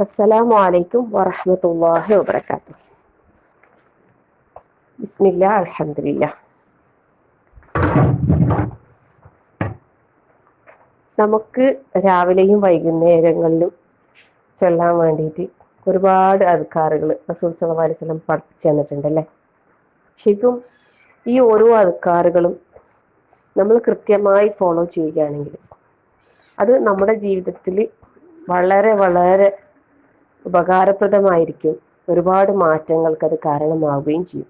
السلام عليكم ورحمة الله وبركاته بسم الله الحمد لله നമുക്ക് രാവിലെയും വൈകുന്നേരങ്ങളിലും ചൊല്ലാൻ വേണ്ടിയിട്ട് ഒരുപാട് അധികാറുകൾ റസൂൽ സല്ലല്ലാഹു അലൈഹി വസല്ലം പഠിപ്പിച്ചു തന്നിട്ടുണ്ടല്ലേ ശരിക്കും ഈ ഓരോ അധികാറുകളും നമ്മൾ കൃത്യമായി ഫോളോ ചെയ്യുകയാണെങ്കിൽ അത് നമ്മുടെ ജീവിതത്തിൽ വളരെ വളരെ ഉപകാരപ്രദമായിരിക്കും. ഒരുപാട് മാറ്റങ്ങൾക്ക് അത് കാരണമാവുകയും ചെയ്യും.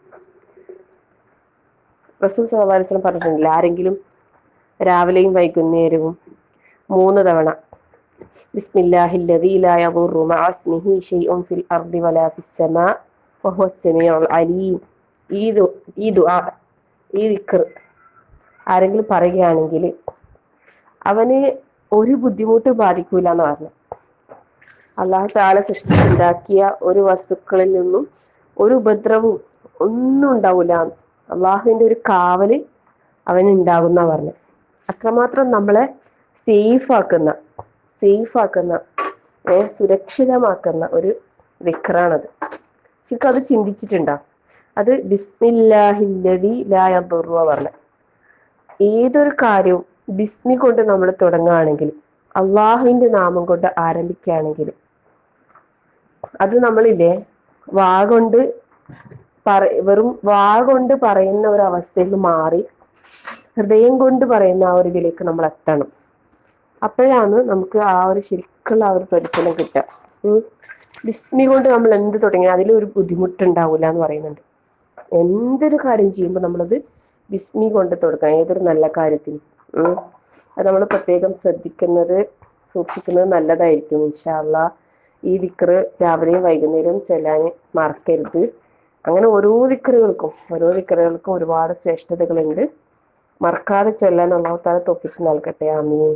റസൂൽ സഹവാലത്തിന് പറഞ്ഞിട്ടില്ല ആരെങ്കിലും രാവിലെയും വൈകുന്നേരവും മൂന്ന് തവണ ആരെങ്കിലും പറയുകയാണെങ്കിൽ അവന് ഒരു ബുദ്ധിമുട്ട് ബാധിക്കൂല എന്ന് പറഞ്ഞു. അള്ളാഹു താല സൃഷ്ടിച്ചുണ്ടാക്കിയ ഒരു വസ്തുക്കളിൽ നിന്നും ഒരു ഉപദ്രവവും ഒന്നും ഉണ്ടാവില്ല അള്ളാഹുവിന്റെ ഒരു കാവൽ അവൻ ഉണ്ടാകുന്ന പറഞ്ഞു അത്രമാത്രം നമ്മളെ സേഫ് ആക്കുന്ന സേഫ് ആക്കുന്ന സുരക്ഷിതമാക്കുന്ന ഒരു വിക്രാണത്. ശരിക്കും അത് ചിന്തിച്ചിട്ടുണ്ടോ? അത് ബിസ്മില്ലാഹില്ലതി ലായബുറുവ പറഞ്ഞ ഏതൊരു കാര്യവും ബിസ്മി കൊണ്ട് നമ്മൾ തുടങ്ങുകയാണെങ്കിൽ അള്ളാഹുവിന്റെ നാമം കൊണ്ട് ആരംഭിക്കുകയാണെങ്കിൽ അത് നമ്മളില്ലേ വാ കൊണ്ട് പറ വെറും വാ കൊണ്ട് പറയുന്ന ഒരു അവസ്ഥയിൽ നിന്ന് മാറി ഹൃദയം കൊണ്ട് പറയുന്ന ആ ഒരു ഇതിലേക്ക് നമ്മൾ എത്തണം അപ്പോഴാണ് നമുക്ക് ആ ഒരു ശരിക്കുള്ള ആ ഒരു പരിസരം കിട്ടുക. ബിസ്മി കൊണ്ട് നമ്മൾ എന്ത് തുടങ്ങി അതിലൊരു ബുദ്ധിമുട്ടുണ്ടാവില്ല എന്ന് പറയുന്നുണ്ട് എന്തൊരു കാര്യം ചെയ്യുമ്പോൾ നമ്മളത് ബിസ്മി കൊണ്ട് തുടങ്ങാം ഏതൊരു നല്ല കാര്യത്തിനും. അത് നമ്മൾ പ്രത്യേകം ശ്രദ്ധിക്കുന്നത് സൂക്ഷിക്കുന്നത് നല്ലതായിരിക്കും ഇൻഷാല്ല ഈ ദിക്കറ് രാവിലെയും വൈകുന്നേരവും ചെല്ലാൻ മറക്കരുത്. അങ്ങനെ ഓരോ ദിക്കറുകൾക്കും ഓരോ ദിക്കറുകൾക്കും ഒരുപാട് ശ്രേഷ്ഠതകളുണ്ട്. മറക്കാതെ ചൊല്ലാൻ അള്ളാഹു തൊപ്പിച്ച് നൽകട്ടെ. ആമീൻ.